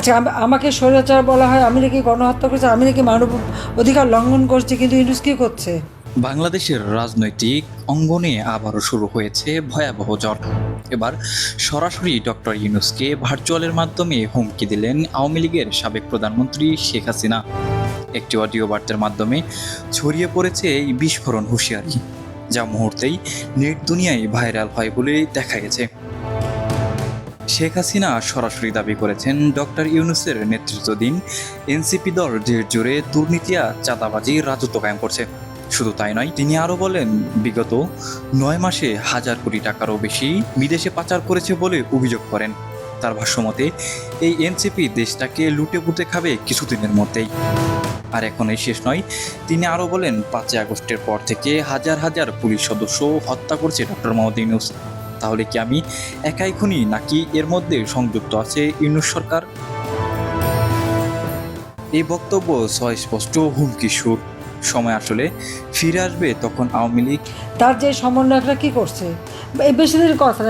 আচ্ছা আমাকে স্বৈরাচার বলা হয়, আমি নাকি গণহত্যা করছি, আমি নাকি মানব অধিকার লঙ্ঘন করছি, কিন্তু ইউনুস কি করছে? বাংলাদেশের রাজনৈতিক অঙ্গনে আবারও শুরু হয়েছে ভয়াবহ জ্বর। এবার সরাসরি ডক্টর ইউনুসকে ভার্চুয়ালের মাধ্যমে হুমকি দিলেন আওয়ামী লীগের সাবেক প্রধানমন্ত্রী শেখ হাসিনা। একটি অডিও বার্তার মাধ্যমে ছড়িয়ে পড়েছে এই বিস্ফোরণ হুঁশিয়ারি, যা মুহূর্তেই নেট দুনিয়ায় ভাইরাল হয় বলে দেখা গেছে। শেখ হাসিনা সরাসরি দাবি করেছেন ডক্টর ইউনুসের নেতৃত্বাধীন এনসিপি দল দুর্নীতি আর চাঁদাবাজি রাজত্ব কায়েম করছে। শুধু তাই নয়, তিনি আরও বলেন, বিগত নয় মাসে হাজার কোটি টাকারও বেশি বিদেশে পাচার করেছে বলে অভিযোগ করেন। তার ভাষ্যমতে, এই এনসিপি দেশটাকে লুটে পুঁতে খাবে কিছুদিনের মধ্যেই। আর এখন এই শেষ নয়, তিনি আরও বলেন, পাঁচই আগস্টের পর থেকে হাজার হাজার পুলিশ সদস্য হত্যা করছে ডক্টর মোহাম্মদ ইউনুস। তাহলে কি আমি একাই খুনি, নাকি এর মধ্যে সংযুক্ত আছে ইউনুস সরকার? এই বক্তব্য স্পষ্ট হুমকি সুর। সময় আসলে ফিরে আসবে তখন আওয়ামী লীগ। তার যে সমন্বয়করা কি করছে? এই বেশি দিনের কথা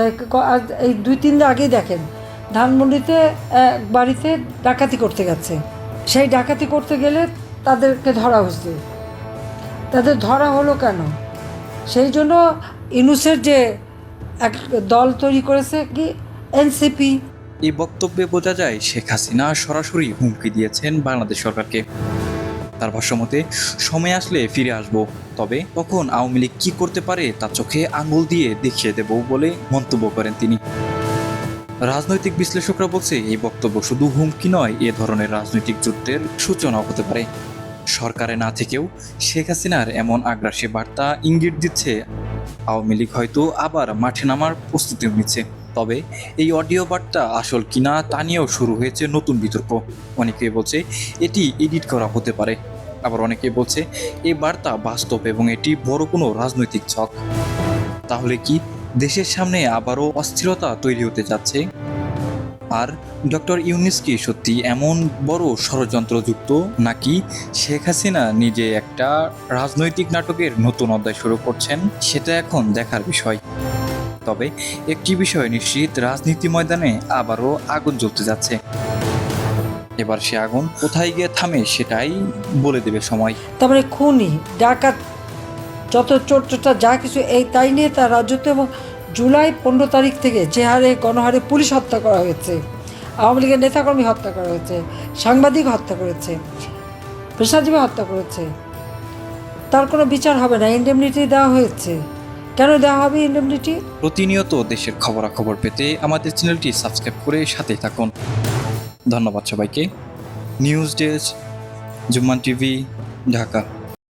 এই দুই তিন দিন আগেই দেখেন, ধানমন্ডিতে বাড়িতে ডাকাতি করতে গেছে। সেই ডাকাতি করতে গেলে তাদেরকে ধরা হয়েছে তাদের ধরা হলো কেন? সেই জন্য ইনুসের যে এক দল তৈরি করেছে কি? এনসিপি এই বক্তব্যে বোঝা যায়, শেখ হাসিনা সরাসরি হুমকি দিয়েছেন বাংলাদেশ সরকারকে। তার ভাষ্যমতে, সময় আসলে ফিরে আসব, তবে তখন আওয়ামী লীগ কি করতে পারে তা চোখে আঙুল দিয়ে দেখিয়ে দেব বলে মন্তব্য করেন তিনি। রাজনৈতিক বিশ্লেষকরা বলছে, এই বক্তব্য শুধু হুমকি নয়, এ ধরনের রাজনৈতিক যুদ্ধের সূচনাও হতে পারে। সরকারে না থেকেও শেখ হাসিনার এমন আগ্রাসী বার্তা ইঙ্গিত দিচ্ছে। আওয়ামী লীগ হয়তো আবার মাঠে নামার প্রস্তুতি নিচ্ছে। তবে এই অডিও বার্তা আসল কিনা তা নিয়েও শুরু হয়েছে নতুন বিতর্ক। অনেকে বলছে এটি এডিট করা হতে পারে। আবার অনেকে বলছে এই বার্তা বাস্তব এবং এটি বড় কোনো রাজনৈতিক ছক। তাহলে কি দেশের সামনে আবারও অস্থিরতা তৈরি হতে যাচ্ছে? আর ডক্টর ইউনিস কি সত্যি এমন বড় ষড়যন্ত্রযুক্ত নাকি শেখ হাসিনা নিজে একটা রাজনৈতিক নাটকের নতুন অধ্যায় শুরু করছেন? সেটা এখন দেখার বিষয়। তবে একটি বিষয় নিশ্চিত, রাজনীতি ময়দানে আবারও আগুন জ্বলতে যাচ্ছে। এবার সে আগুন কোথায় গিয়ে থামে সেটাই বলে দেবে সময়। তারপরে খুনি, ডাকাত, যত চোর যা কিছু, এই তাই নিয়ে তার রাজত্ব এবং জুলাই পনেরো তারিখ থেকে যে হারে, গণহারে পুলিশ হত্যা করা হয়েছে, আওয়ামী লীগের নেতাকর্মী হত্যা করা হয়েছে, সাংবাদিক হত্যা করেছে, পেশাজীবী হত্যা করেছে, তার কোনো বিচার হবে না ইন্ডেমনিটি দেওয়া হয়েছে। কেন দেওয়া হবে ইন্ডেমনিটি প্রতিনিয়ত দেশের খবরাখবর পেতে আমাদের চ্যানেলটি সাবস্ক্রাইব করে সাথে থাকুন। ধন্যবাদ সবাইকে। News desk, Jumman TV, Dhaka.